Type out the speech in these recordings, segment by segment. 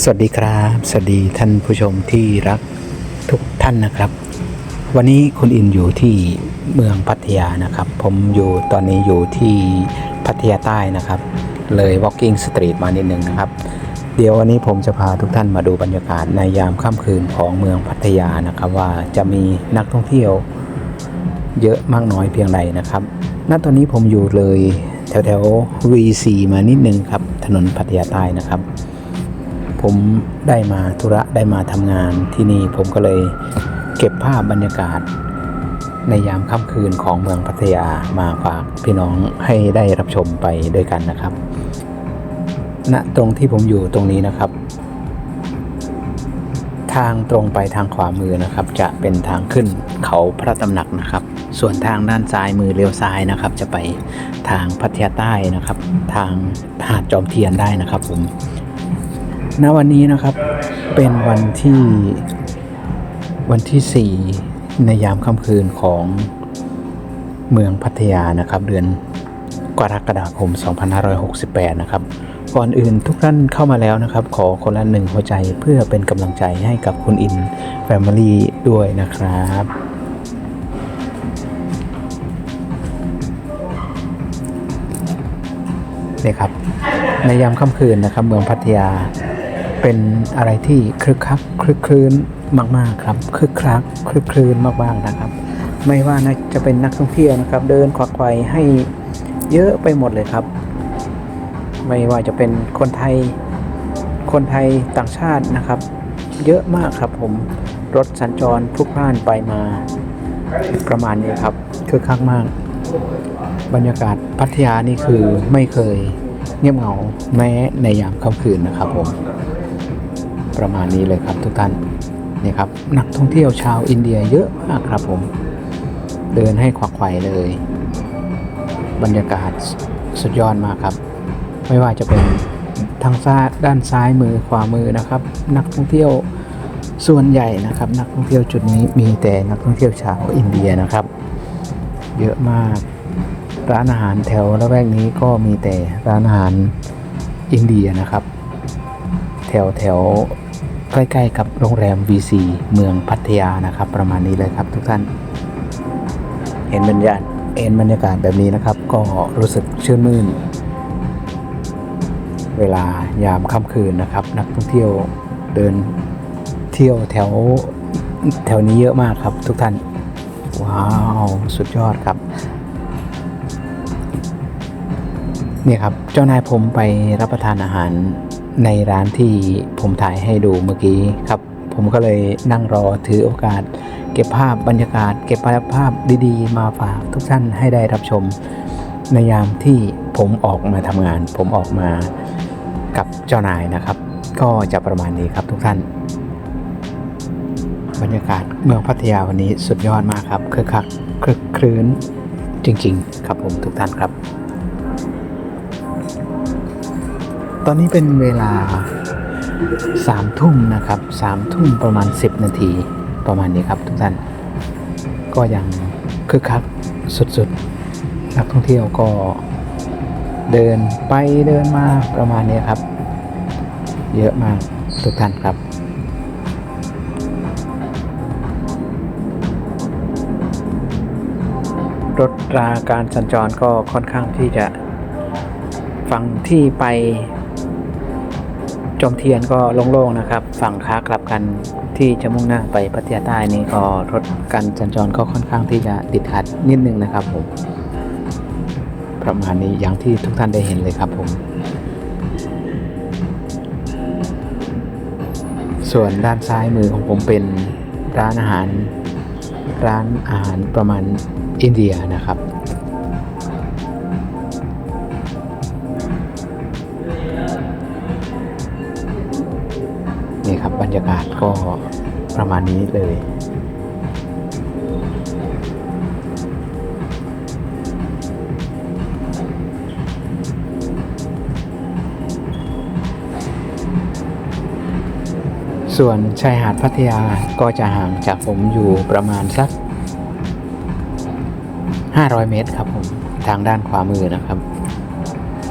สวัสดีครับ สวัสดีท่านผู้ชมที่รักทุกท่านนะครับ วันนี้คุณอินอยู่ที่เมืองพัทยานะครับ ผมอยู่ตอนนี้อยู่ที่พัทยาใต้นะครับ เลย Walking Street มานิดนึงนะครับ เดี๋ยววันนี้ผมจะพาทุกท่านมาดูบรรยากาศในยามค่ำคืนของเมืองพัทยานะครับ ว่าจะมีนักท่องเที่ยวเยอะมากน้อยเพียงใดนะครับณตอนนี้ผมอยู่เลยแถวแถว VC มานิดนึงครับ ถนนพัทยาใต้นะครับ ผมได้มาธุระได้มาทำงานที่นี่ผมก็เลยเก็บภาพบรรยากาศ ในยามค่ำคืนของเมืองพัทยามาฝากพี่น้องให้ได้รับชมไปด้วยกันนะครับณตรงที่ผมอยู่ตรงนี้นะครับ ทางตรงไปทางขวามือนะครับ จะเป็นทางขึ้นเขาพระตำหนักนะครับ ส่วนทางด้านซ้ายมือเลี้ยวซ้ายนะครับ จะไปทางพัทยาใต้นะครับ ทางหาดจอมเทียนได้นะครับผม ณวันนี้นะครับเป็นวันที่วันที่ 4 ในยามค่ำคืนของเมืองพัทยานะครับ เดือนกรกฎาคม 2568 นะครับ ก่อนอื่นทุกท่านเข้ามาแล้วนะครับ ขอคนละหนึ่งหัวใจเพื่อเป็นกำลังใจให้กับคุณอินแฟมิลี่ด้วยนะครับนี่ครับในยามค่ำคืนนะครับ เมืองพัทยา เป็นอะไรที่คลึกคักคลึกคลื้นมากๆครับคลึกคลักคลึกคลื้นมากๆนะครับ ไม่ว่านะจะเป็นนักท่องเที่ยวนะครับ เดินควักไขวให้เยอะไปหมดเลยครับ ไม่ว่าจะเป็นคนไทยคนไทยต่างชาตินะครับ เยอะมากครับผมรถสัญจรพลุกพล่านไปมาประมาณนี้ครับคึกคักมาก บรรยากาศพัทยานี่คือไม่เคยเงียบเหงาแม้ในยามค่ำคืนนะครับผม ประมาณนี้เลยครับทุกท่านนี่ครับนักท่องเที่ยวชาวอินเดียเยอะมากครับผม เดินให้ขวักไขวเลย บรรยากาศสุดยอดมากครับ ไม่ว่าจะเป็นทางซ้ายด้านซ้ายมือขวามือนะครับ นักท่องเที่ยวส่วนใหญ่นะครับ นักท่องเที่ยวจุดนี้มีแต่นักท่องเที่ยวชาวอินเดียนะครับ เยอะมากร้านอาหารแถวละแวกนี้ก็มีแต่ร้านอาหารอินเดียนะครับ ถวแถวใกล้ๆกับโรงแรม VC เมืองพัทยานะครับ ประมาณนี้เลยครับทุกท่าน เห็นบรรยากาศเอ็นบรรยากาศแบบนี้นะครับ ก็รู้สึกชื่นมื่น เวลายามค่ำคืนนะครับ นักท่องเที่ยวเดินเที่ยวแถวแถวนี้เยอะมากครับทุกท่าน ว้าว สุดยอดครับเนี่ยครับ เจ้านายผมไปรับประทานอาหาร ในร้านที่ผมถ่ายให้ดูเมื่อกี้ครับ ผมก็เลยนั่งรอถือโอกาส เก็บภาพบรรยากาศ เก็บภาพดีๆ มาฝากทุกท่านให้ได้รับชม ในยามที่ผมออกมาทำงาน ผมออกมากับเจ้านายนะครับ ก็จะประมาณนี้ครับทุกท่าน บรรยากาศเมืองพัทยาวันนี้สุดยอดมากครับคึกคักคลึกคลื้นจริง ๆ ครับผมทุกท่านครับ ตอนนี้เป็นเวลาสามทุ่มนะครับสามทุ่มประมาณ10นาทีประมาณนี้ครับทุกท่าน ก็ยังคึกคักสุดๆ นักท่องเที่ยวก็เดินไปเดินมาประมาณนี้ครับ เยอะมากทุกท่านครับรถราการสัญจรก็ค่อนข้างที่จะฝั่งที่ไป จอมเทียนก็โล่งๆนะครับ ฝั่งขากลับกันที่จะมุ่งหน้าไปพัทยาใต้นี่ก็รถการสัญจรก็ค่อนข้างที่จะติดขัดนิดนึงนะครับผมประมาณนี้อย่างที่ทุกท่านได้เห็นเลยครับผม ส่วนด้านซ้ายมือของผมเป็นร้านอาหาร ร้านอาหารประมาณอินเดียนะครับ รับรรยากาศก็ประมาณนี้เลยส่วนชายหาดพัทยาก็จะห่างจากผมอยู่ประมาณสัก 500 เมตรครับผม ทางด้านขวามือนะครับ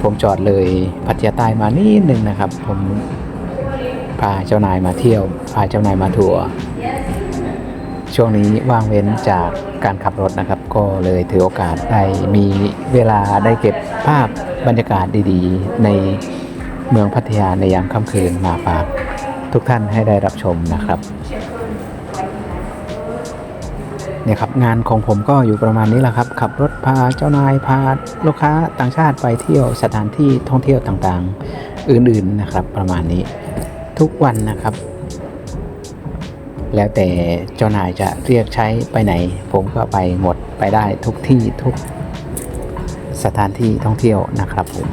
ผมจอดเลยพัทยาใต้มานิดนึงนะครับ ผม พาเจ้านายมาเที่ยว พาเจ้านายมาทัวร์ช่วงนี้ว่างเว้นจากการขับรถนะครับ ก็เลยถือโอกาสได้มีเวลาได้เก็บภาพบรรยากาศดีๆ ในเมืองพัทยาในยามค่ำคืนมาฝากทุกท่านให้ได้รับชมนะครับเนี่ยครับงานของผมก็อยู่ประมาณนี้แหละครับ ขับรถพาเจ้านายพาลูกค้าต่างชาติไปเที่ยวสถานที่ท่องเที่ยวต่างๆ อื่นๆนะครับประมาณนี้ ทุกวันนะครับ แล้วแต่เจ้านายจะเรียกใช้ไปไหน ผมก็ไปหมดไปได้ทุกที่ทุกสถานที่ท่องเที่ยวนะครับผม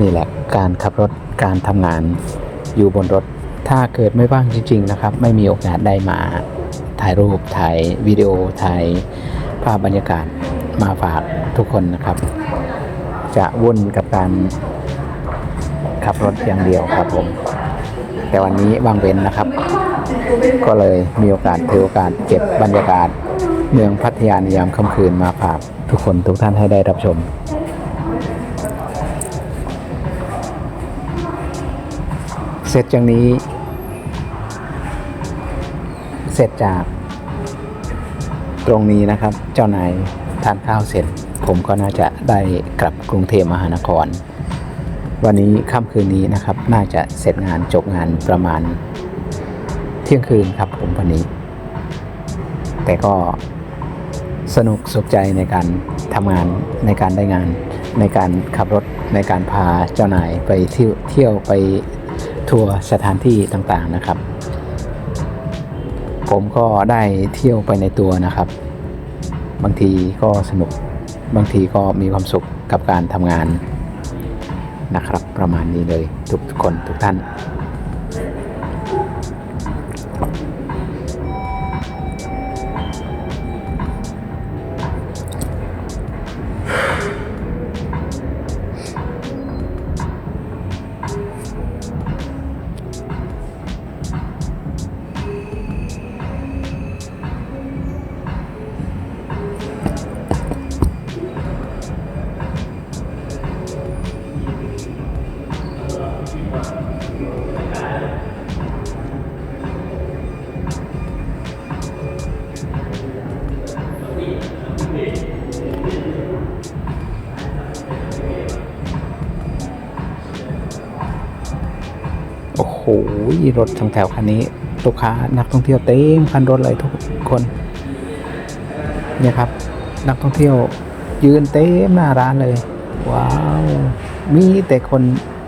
นี่แหละการขับรถการทำงานอยู่บนรถ ถ้าเกิดไม่ว่างจริง ๆ นะครับ ไม่มีโอกาสได้มาถ่ายรูปถ่ายวิดีโอถ่ายภาพบรรยากาศมาฝากทุกคนนะครับ จะวุ่นกับการขับรถอย่างเดียวครับผม แต่วันนี้ว่างเว้นนะครับ ก็เลยมีโอกาสถือโอกาสเก็บบรรยากาศ เมืองพัทยาในยามค่ำคืนมาฝากทุกคนทุกท่านให้ได้รับชมเสร็จจากนี้ เสร็จจากตรงนี้นะครับ เจ้านายทานข้าวเสร็จ ผมก็น่าจะได้กลับกรุงเทพมหานคร วันนี้ค่ำคืนนี้นะครับ น่าจะเสร็จงานจบงานประมาณ เที่ยงคืนครับผมวันนี้ แต่ก็สนุกสุขใจในการทำงานในการได้งาน ในการขับรถในการพาเจ้านายไปเที่ยวเที่ยวไปทัวร์สถานที่ต่างๆนะครับ ผมก็ได้เที่ยวไปในตัวนะครับ บางทีก็สนุก บางทีก็มีความสุขกับการทำงานนะครับ ประมาณนี้เลยทุกคนทุกท่าน หรถทางแถวคันนี้ ลูกค้านักท่องเที่ยวเต็มคันรถเลยทุกคนเนี่ยครับ นักท่องเที่ยวยืนเต็มหน้าร้านเลย ว้าว มีแต่คน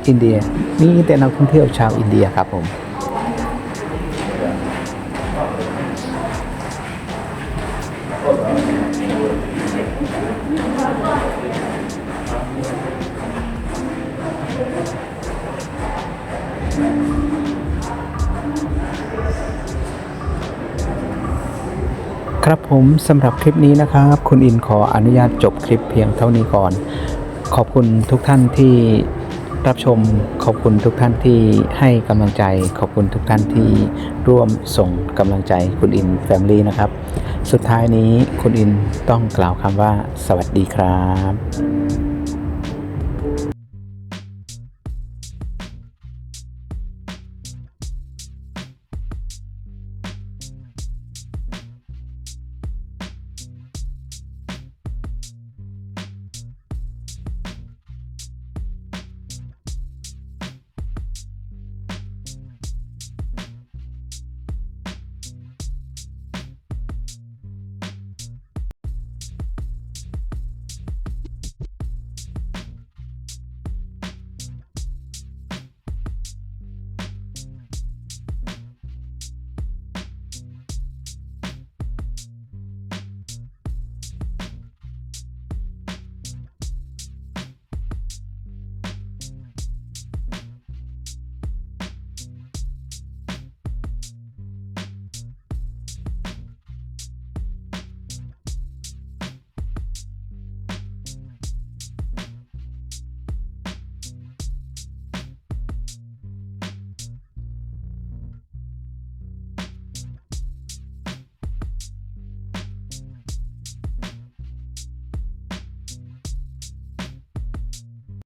อินเดีย มีแต่นักท่องเที่ยวชาวอินเดียครับผม ครับผมสำหรับคลิปนี้นะครับ คุณอินขออนุญาตจบคลิปเพียงเท่านี้ก่อน ขอบคุณทุกท่านที่รับชมขอบคุณทุกท่านที่ให้กำลังใจ ขอบคุณทุกท่านที่ร่วมส่งกำลังใจคุณอินแฟมิลี่นะครับ สุดท้ายนี้คุณอินต้องกล่าวคำว่า สวัสดีครับ